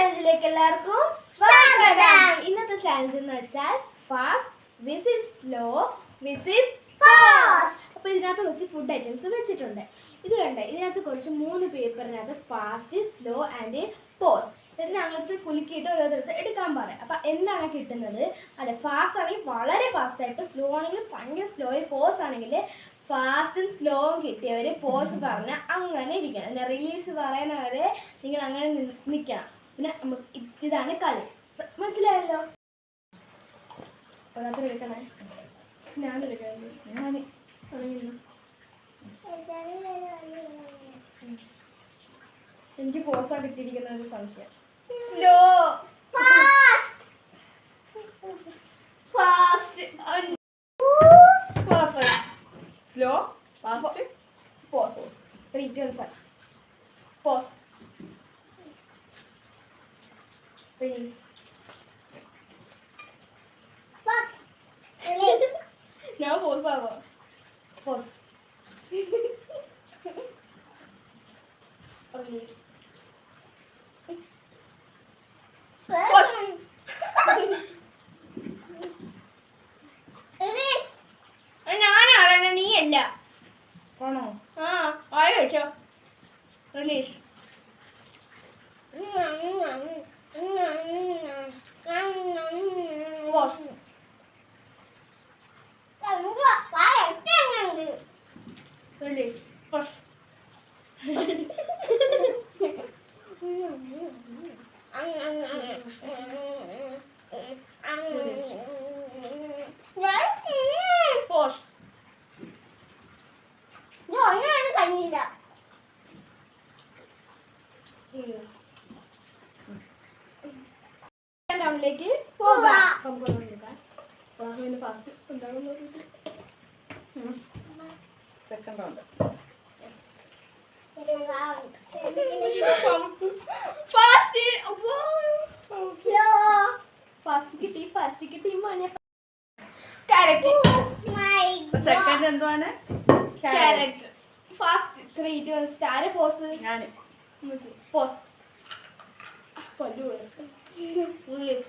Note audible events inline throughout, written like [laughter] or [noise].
ചാലഞ്ചിലേക്ക് എല്ലാവർക്കും സ്വാഗതം. ഇന്നത്തെ ചാലഞ്ച് എന്ന് വെച്ചാൽ ഫാസ്റ്റ് സ്ലോ വിസിസ് അപ്പൊ ഇതിനകത്ത് കുറച്ച് ഫുഡ് ഐറ്റംസ് വെച്ചിട്ടുണ്ട്. ഇത് കണ്ടേ? ഇതിനകത്ത് കുറച്ച് മൂന്ന് പേപ്പറിനകത്ത് ഫാസ്റ്റ് സ്ലോ ആൻഡ് പോസ് എന്നിട്ട് ഞങ്ങൾക്ക് കുലുക്കിയിട്ട് ദിവസം എടുക്കാൻ പറയാം. അപ്പൊ എന്താണ് കിട്ടുന്നത്? അതെ ഫാസ്റ്റ് ആണെങ്കിൽ വളരെ ഫാസ്റ്റ് ആയിട്ട് സ്ലോ ആണെങ്കിൽ ഭയങ്കര സ്ലോ പോസ് ആണെങ്കിൽ ഫാസ്റ്റും സ്ലോവും കിട്ടിയവര് പോസ് പറഞ്ഞാൽ അങ്ങനെ ഇരിക്കണം. എന്താ റിലീസ് പറയുന്നവരെ നിങ്ങൾ അങ്ങനെ നിൽക്കണം പിന്നെ നമുക്ക് ഇതാണ് കളി. മനസ്സിലായല്ലോ? ഓരോരുത്തർ എടുക്കണേ ഞാൻ എടുക്കണം ഞാൻ തുടങ്ങിയിരുന്നു. എനിക്ക് പോസാ കിട്ടിയിരിക്കുന്ന ഒരു സംശയം. Slow fast slow fast Pause. Three, two, one. Pause. Release. Now pause ആവാ. Pause. Release. Pause. അത് ഞാനാണ് നീ അല്ല ആണോ ആ ആയോ വെച്ചോ Ang ang ang പോകാം ഫാസ്റ്റ് ഉണ്ടാകും സെക്കൻഡ് റൗണ്ട് ഫാസ്റ്റ് ഫാസ്റ്റ് കിട്ടി ഫാസ്റ്റ് കിട്ടി മണി ക്യാരറ്റ് സെക്കൻഡ് എന്തുവാണ് carrot fast three two star pause ഞാൻ പോസ് പല്ലു റിലീസ്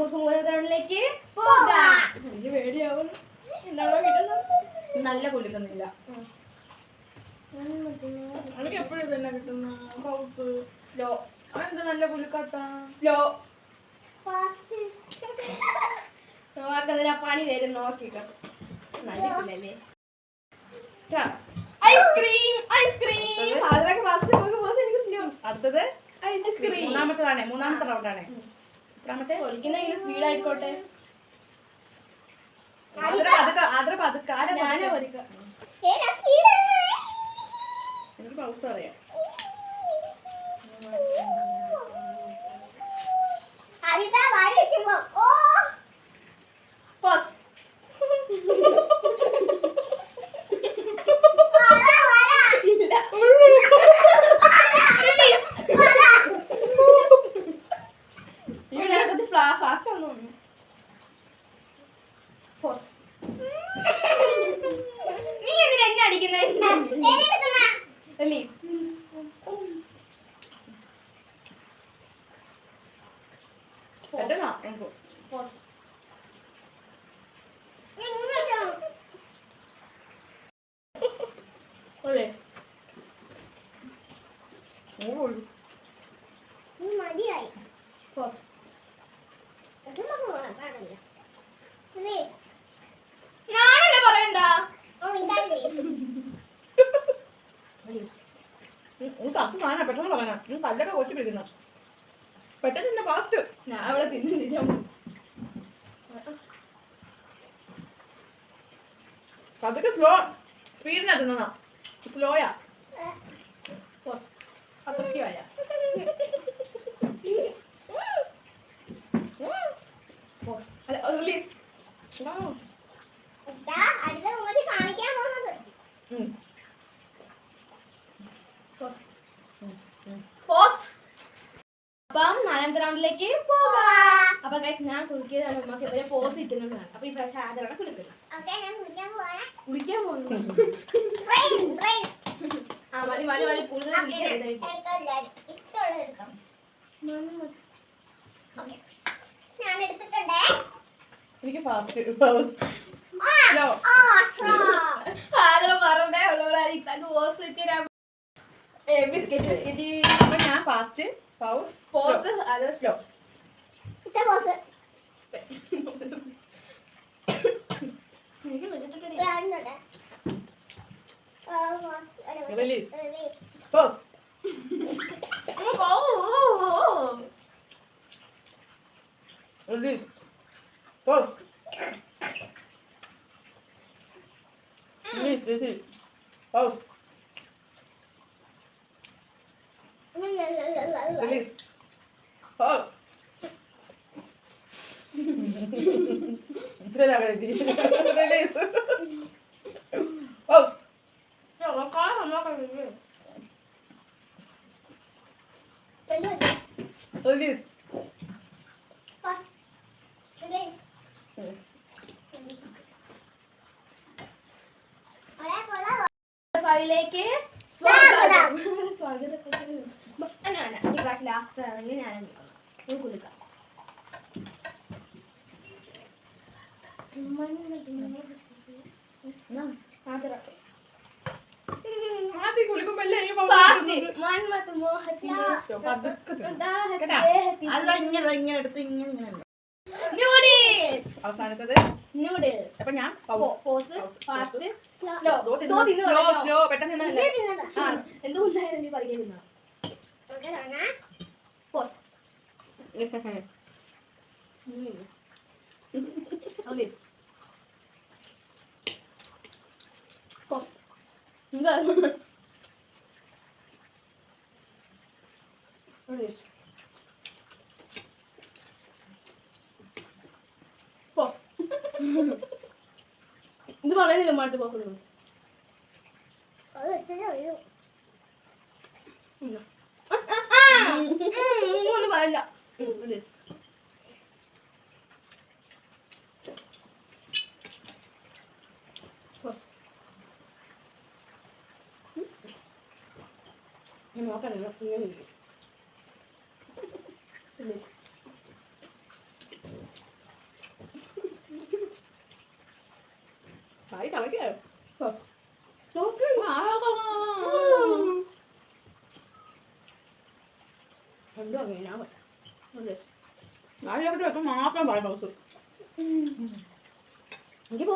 നമുക്ക് മൂന്നാം തവണയിലേക്ക് പോകാം. എനിക്ക് പേടിയാവും. നല്ല കുലുക്കുന്നില്ല എനിക്ക് എപ്പോഴും തന്നെ കിട്ടുന്ന സ്ലോ. നല്ല സ്ലോ. നോക്കതിനാ പണി തരും നോക്കിക്കോ. നല്ലല്ലേ ഐസ്ക്രീം ഐസ്ക്രീം. അതിനൊക്കെ ഫസ്റ്റ് നമുക്ക് പോസ് എനിക്ക് സ്ലോ അടുത്തത്? Ice cream. മൂന്നാമത്തതാണ് മൂന്നാമത്തെ റൗണ്ടാണ്. എത്രാമത്തെ ഒരിക്കലും സ്പീഡ് ആയിക്കോട്ടെ. ആദ്ര പതുക്കെ ആദ്ര പതുക്കെ. ആരാ ഞാനാ പതുക്കെ? ഒരിക്ക എനിക്ക് പൗസ് അറിയാം പോസ് ഇല്ല ഇതിനകത്ത് ഫാസ്റ്റ് ആണെന്ന് തോന്നുന്നു പോസ് നീ എന്തിനാ എന്നെ അടിക്കുന്നത് റിലീസ് [laughs] ഞാനല്ലേ പറയണ്ട? നീ തത്ത് കാണാ പെട്ടെന്ന് പറയാനാ നീ കല്ലൊക്കെ കൊച്ചു പിടിക്കുന്ന പെട്ടെന്ന് ഫാസ്റ്റ്. ഞാൻ അവിടെ തിന്നില്ല അതൊക്കെ സ്ലോ സ്പീഡിനാ തിന്നാ സ്ലോയാ? അടുത്ത ഉമ്മച്ചി കാണിക്കാൻ പോകുന്നത് പോസ് പോസ് അപ്പം നാലാമത്തെ റൗണ്ടിലേക്ക് പോകാം. അപ്പൊ ഗൈസ് ഞാൻ കുളിക്കിയതാണ് ഉമ്മക്ക്. ഇവരെ പോസ് ഇരിക്കുന്നതാണ് അപ്പൊ ഈ പ്രാവശ്യം ആദ്യമാണ് കുളിക്കുന്നത് ഞാൻ കുളിക്കാൻ പോവാണ് കുളിക്കാൻ പോകുന്നു ആ മതി മതി മതി. കൂടുതൽ എനിക്ക് ഫാസ്റ്റ് പൗസ് ആ, ആ, ആ. ആദ്യം പറഞ്ഞേ ഉള്ളവരായി ഇത്താക്ക് പോസ് വെക്കാൻ ബിസ്ക്കറ്റ് ബിസ്ക്കറ്റ്. അപ്പൊ ഞാൻ ഫാസ്റ്റ് പൗസ് പോസ് അത് സ്ലോ ഇത്ത ബോസ് എനിക്ക് വെച്ചിട്ടുണ്ടെടി. കാണുന്നുണ്ട് ആ, ബോസ്. ഒരു മിനിറ്റ്. Release release. പൗസ് അമ്മ പോ, ഓ, ഓ, ഓ. Release pause release release pause release pause ഇത്ര റിലീസ് പൗസ് ഉറക്കാൻ വന്നോക്കാം ഇത്. ഞാൻ ഈ പ്രാവശ്യം ലാസ്റ്റ് ആണെങ്കിൽ ഞാൻ അല്ല ഇടും. നൂഡിൽസ് അവസാനത്തത്? നൂഡിൽസ് അപ്പൊ ഞാൻ പൗസ് ഫാസ്റ്റ് സ്ലോ സ്ലോ പെട്ടെന്ന് എന്തുകൊണ്ടായിരുന്നു നീ പറയുന്നത് ഓക്കേ, കാണാം. പോസ് നൂഡിൽസ് പോസ് എന്താ നൂഡിൽസ് പോസ് ഇത് പറയുന്നില്ല മാറ്റി പോസ് ഒന്നും അത് ഇത്തിരി ഒഴിവ്. ഒന്നും പറയില്ല നൂഡിൽസ് പോസ് ഞാൻ നോക്കണില്ല ഇങ്ങനെ ഇരിക്കും നൂഡിൽസ് ആയി കളക്കോ പോസ് രണ്ടും അങ്ങനെ പറ്റാം അപ്പൊ മാത്രം പറയാം ബോസ് എനിക്ക്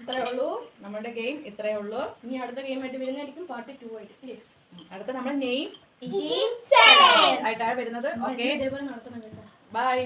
ഇത്രയേ ഉള്ളൂ. നമ്മുടെ ഗെയിം ഇത്രയേ ഉള്ളൂ. ഇനി അടുത്ത ഗെയിം ആയിട്ട് വരുന്നതായിരിക്കും പാർട്ട് ടു ആയിട്ട് അടുത്ത നമ്മൾ നെയിം. ആയിട്ടാണ് വരുന്നത്. ഓക്കെ ഇതേപോലെ നടത്തണം കേട്ടോ. ബൈ